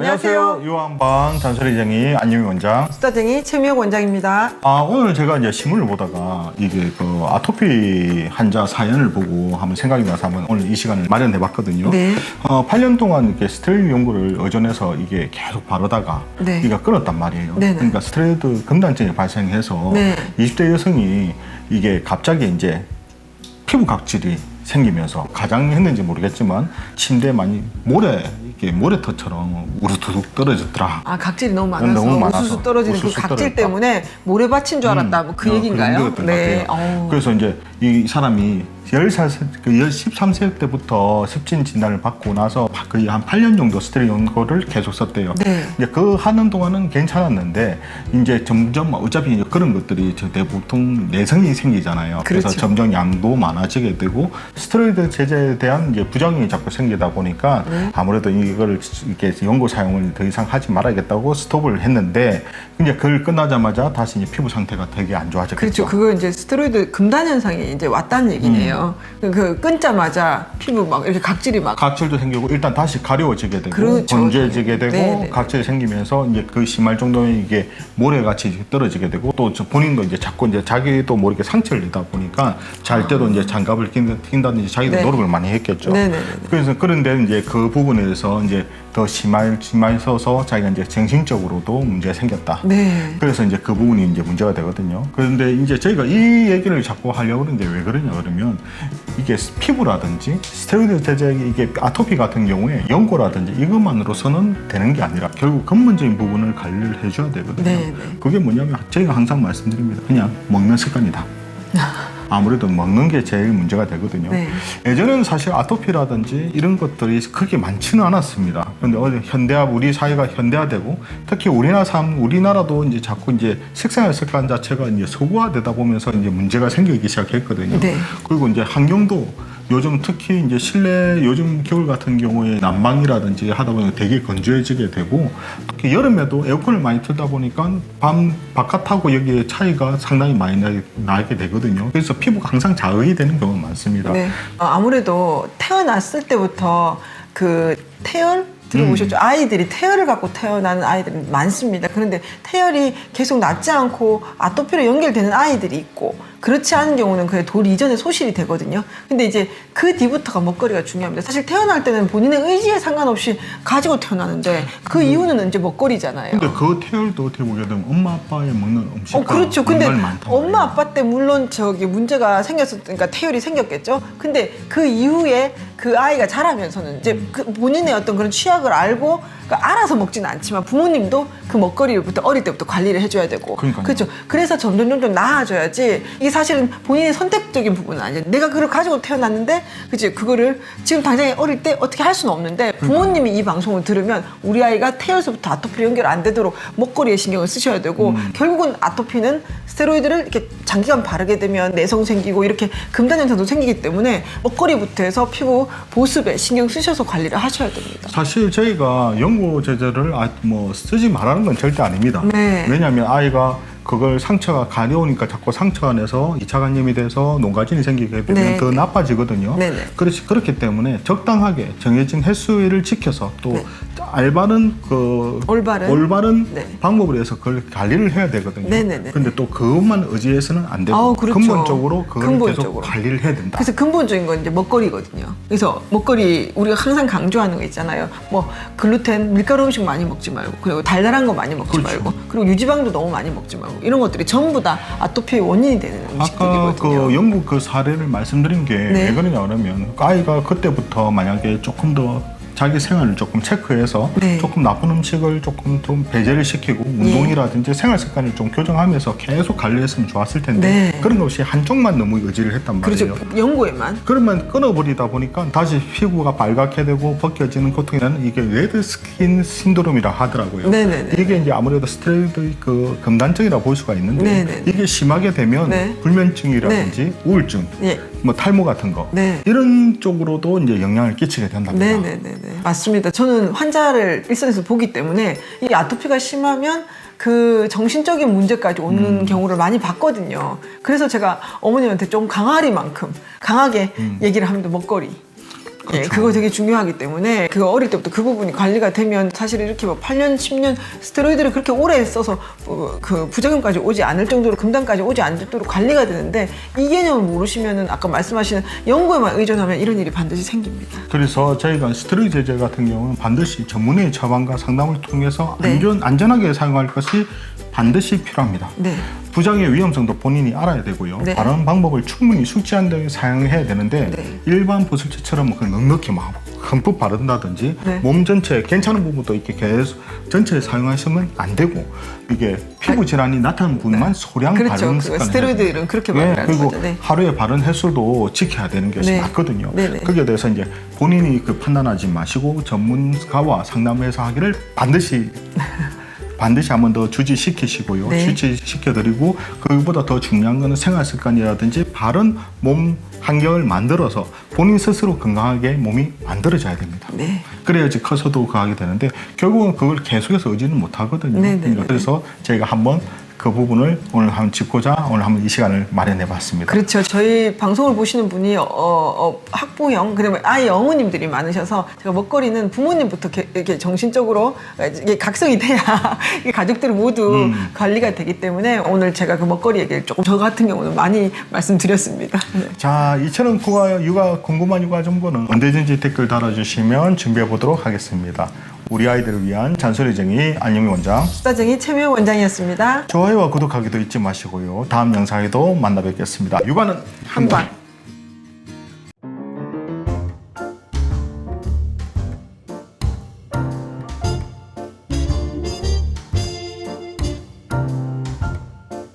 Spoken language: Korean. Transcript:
안녕하세요. 유한방 잔소리쟁이 안유미 원장. 수다쟁이 최미혁 원장입니다. 아 오늘 제가 이제 신문을 보다가 이게 그 아토피 환자 사연을 보고 한번 생각이 나서 한번 오늘 이 시간을 마련해봤거든요. 네. 어, 8년 동안 이렇게 스테로이드 연고를 의존해서 이게 계속 바르다가 네. 이가 끊었단 말이에요. 네네. 그러니까 스테로이드 금단증이 발생해서 네. 20대 여성이 이게 갑자기 이제 피부 각질이 생기면서 가장 했는지 모르겠지만 침대에 많이 모래 이게 모래터처럼 우르두둑 떨어졌더라. 아 각질이 너무 많아서, 너무 많아서. 우수수 떨어지는 그 우수수 각질 떨어졌다. 때문에 모래밭인 줄 알았다. 뭐 그 어, 얘기인가요? 그런 거였던 것 같아요. 어우. 그래서 이제 이 사람이 10살, 그 13세 때부터 습진 진단을 받고 나서 거의 한 8년 정도 스테리 연고를 계속 썼대요. 네. 이제 그 하는 동안은 괜찮았는데 이제 점점 어차피 그런 것들이 저 대보통 내성이 생기잖아요. 그래서 그렇죠. 점점 양도 많아지게 되고 스테로이드 제제에 대한 이제 부작용이 자꾸 생기다 보니까 네. 아무래도 이거를 이렇게 연고 사용을 더 이상 하지 말아야겠다고 스톱을 했는데 이제 그걸 끝나자마자 다시 이제 피부 상태가 되게 안 좋아졌겠죠. 그렇죠. 그거 이제 스테로이드 금단 현상이 이제 왔다는 얘기네요. 음. 그 끊자마자 피부 막 이렇게 각질이 막 각질도 생기고 일단 다시 가려워지게 되고 그렇죠. 건조해지게 되고 네, 네. 각질이 생기면서 이제 그 심할 정도면 이게 모래같이 떨어지게 되고 또 저 본인도 이제 자꾸 이제 자기도 모르게 상처를 내다 보니까 잘 때도 이제 장갑을 낀- 낀다든지 자기도 네. 노력을 많이 했겠죠. 네, 네, 네, 네. 그래서 그런데 이제 그 부분에서 이제 더 심할 심해서서 자기가 이제 정신적으로도 문제가 생겼다. 네. 그래서 이제 그 부분이 이제 문제가 되거든요. 그런데 이제 저희가 이 얘기를 자꾸 하려고 하는데 왜 그러냐 그러면 이게 피부라든지 스테로이드 제제 이게 아토피 같은 경우에 연고라든지 이것만으로서는 되는 게 아니라 결국 근본적인 부분을 관리를 해줘야 되거든요. 네, 네. 그게 뭐냐면 저희가 항상 말씀드립니다. 그냥 먹는 습관이다. 아무래도 먹는 게 제일 문제가 되거든요. 네. 예전에는 사실 아토피라든지 이런 것들이 그렇게 많지는 않았습니다. 그런데 어제 현대화 우리 사회가 현대화되고 특히 우리나라 사람 우리나라도 이제 자꾸 이제 식생활 습관 자체가 이제 소구화되다 보면서 이제 문제가 생기기 시작했거든요. 네. 그리고 이제 환경도 요즘 특히 이제 실내 요즘 겨울 같은 경우에 난방이라든지 하다 보면 되게 건조해지게 되고 특히 여름에도 에어컨을 많이 틀다 보니까 밤 바깥하고 여기에 차이가 상당히 많이 나, 나게 되거든요. 그래서 피부가 항상 자극이 되는 경우가 많습니다. 네. 어, 아무래도 태어났을 때부터 그 태열 들어보셨죠? 음. 아이들이 태열을 갖고 태어나는 아이들이 많습니다. 그런데 태열이 계속 낫지 않고 아토피로 연결되는 아이들이 있고 그렇지 않은 경우는 그냥 돌 이전에 소실이 되거든요. 근데 이제 그 뒤부터가 먹거리가 중요합니다. 사실 태어날 때는 본인의 의지에 상관없이 가지고 태어나는데 그 이유는 이제 먹거리잖아요. 음. 근데 그 태열도 어떻게 보게 되면 엄마 아빠의 먹는 음식 어 그렇죠. 근데 엄마. 아빠 때 물론 저기 문제가 생겼으니까 태열이 생겼겠죠. 근데 그 이후에 그 아이가 자라면서는 이제 그 본인의 어떤 그런 취약을 알고 그러니까 알아서 먹지는 않지만 부모님도 그 먹거리부터 어릴 때부터 관리를 해줘야 되고 그러니까요. 그렇죠. 그래서 점점 점점 나아져야지 이게 사실은 본인의 선택적인 부분은 아니죠. 내가 그걸 가지고 태어났는데 그치 그거를 지금 당장에 어릴 때 어떻게 할 수는 없는데 부모님이 이 방송을 들으면 우리 아이가 태어서부터 아토피 연결 안 되도록 먹거리에 신경을 쓰셔야 되고 음. 결국은 아토피는 스테로이드를 이렇게 장기간 바르게 되면 내성 생기고 이렇게 금단 현상도 생기기 때문에 먹거리부터 해서 피부 보습에 신경 쓰셔서 관리를 하셔야 됩니다. 사실 저희가 연고 제제를 아, 뭐 쓰지 말라는 건 절대 아닙니다. 네. 왜냐하면 아이가 그걸 상처가 가려우니까 자꾸 상처 안에서 이차 간염이 돼서 농가진이 생기게 되면 네. 더 나빠지거든요. 네 네. 그렇지 그렇기 때문에 적당하게 정해진 횟수를 지켜서 또 네. 알바른 그 올바른. 올바른 네. 방법을 해서 그걸 관리를 해야 되거든요. 네 네 네. 근데 또 그것만 의지해서는 안 되고 아우, 그렇죠. 근본적으로 그걸 근본적으로. 계속 관리를 해야 된다. 그래서 근본적인 건 이제 먹거리거든요. 그래서 먹거리 우리가 항상 강조하는 거 있잖아요. 뭐 글루텐, 밀가루 음식 많이 먹지 말고 그리고 달달한 거 많이 먹지 그렇죠. 말고 그리고 유지방도 너무 많이 먹지 말고 이런 것들이 전부 다 아토피의 원인이 되는 아까 음식들이거든요. 그 영국 그 사례를 말씀드린 게왜 네. 그러냐 그러면 그 아이가 그때부터 만약에 조금 더 자기 생활을 조금 체크해서 네. 조금 나쁜 음식을 조금 좀 배제를 시키고 운동이라든지 생활 습관을 좀 교정하면서 계속 관리했으면 좋았을 텐데 네. 그런 것 없이 한쪽만 너무 의지를 했단 말이에요. 그렇죠. 연고에만 그러면 끊어버리다 보니까 다시 피부가 빨갛게 되고 벗겨지는 고통이라는 이게 레드 스킨 신드롬이라 하더라고요. 네네네. 이게 이제 아무래도 스테로이드 그 금단증이라 볼 수가 있는데 네네네. 이게 심하게 되면 네. 불면증이라든지 우울증, 예. 뭐 탈모 같은 거 네. 이런 쪽으로도 이제 영향을 끼치게 된답니다. 네네네네. 맞습니다. 저는 환자를 일선에서 보기 때문에 이 아토피가 심하면 그 정신적인 문제까지 오는 음. 경우를 많이 봤거든요. 그래서 제가 어머님한테 좀 강아리만큼 강하게 음. 얘기를 합니다. 먹거리. 예, 그거 되게 중요하기 때문에 그 어릴 때부터 그 부분이 관리가 되면 사실 이렇게 뭐 8년, 10년 스테로이드를 그렇게 오래 써서 어, 그 부작용까지 오지 않을 정도로 금단까지 오지 않을 정도로 관리가 되는데 이 개념을 모르시면은 아까 말씀하시는 연구에만 의존하면 이런 일이 반드시 생깁니다. 그래서 저희가 스테로이드 제제 같은 경우는 반드시 전문의 처방과 상담을 통해서 네. 안전, 안전하게 사용할 것이 반드시 필요합니다. 네. 부작용의 위험성도 본인이 알아야 되고요. 네. 바른 방법을 충분히 숙지한 다음에 사용해야 되는데 네. 일반 보습제처럼 그 넉넉히 막 흠뻑 바른다든지 네. 몸 전체 괜찮은 부분도 이렇게 계속 전체에 사용하시면 안 되고 이게 피부 질환이 나타나는 부분만 소량 그렇죠. 그 습관을 스테로이드는 그렇게 네, 말하는 그리고 거죠. 네. 하루에 바른 횟수도 지켜야 되는 것이 네. 맞거든요. 네 네. 거기에 대해서 이제 본인이 그 판단하지 마시고 전문가와 상담해서 하기를 반드시 반드시 한 번 더 주지시키시고요. 네. 주지시켜드리고 그보다 더 중요한 거는 생활 습관이라든지 바른 몸 환경을 만들어서 본인 스스로 건강하게 몸이 만들어져야 됩니다. 네. 그래야지 커서도 그하게 되는데 결국은 그걸 계속해서 의지는 못 하거든요. 네 네 네. 그러니까 그래서 저희가 한번 그 부분을 오늘 한번 짚고자 오늘 한번 이 시간을 마련해 봤습니다. 그렇죠. 저희 방송을 보시는 분이 어, 어, 학부형, 그다음에 아이 어머님들이 많으셔서 제가 먹거리는 부모님부터 게- 이렇게 정신적으로 이게 각성이 돼야 이게 가족들 모두 음. 관리가 되기 때문에 오늘 제가 그 먹거리 얘기를 조금 저 같은 경우는 많이 말씀드렸습니다. 네. 자, 이처럼 국가 육아 궁금한 육아 정보는 언제든지 댓글 달아주시면 준비해 보도록 하겠습니다. 우리 아이들을 위한 잔소리쟁이 안영미 원장. 수다쟁이 최미호 원장이었습니다. 좋아요와 구독하기도 잊지 마시고요. 다음 영상에도 만나 뵙겠습니다. 육아는 한방.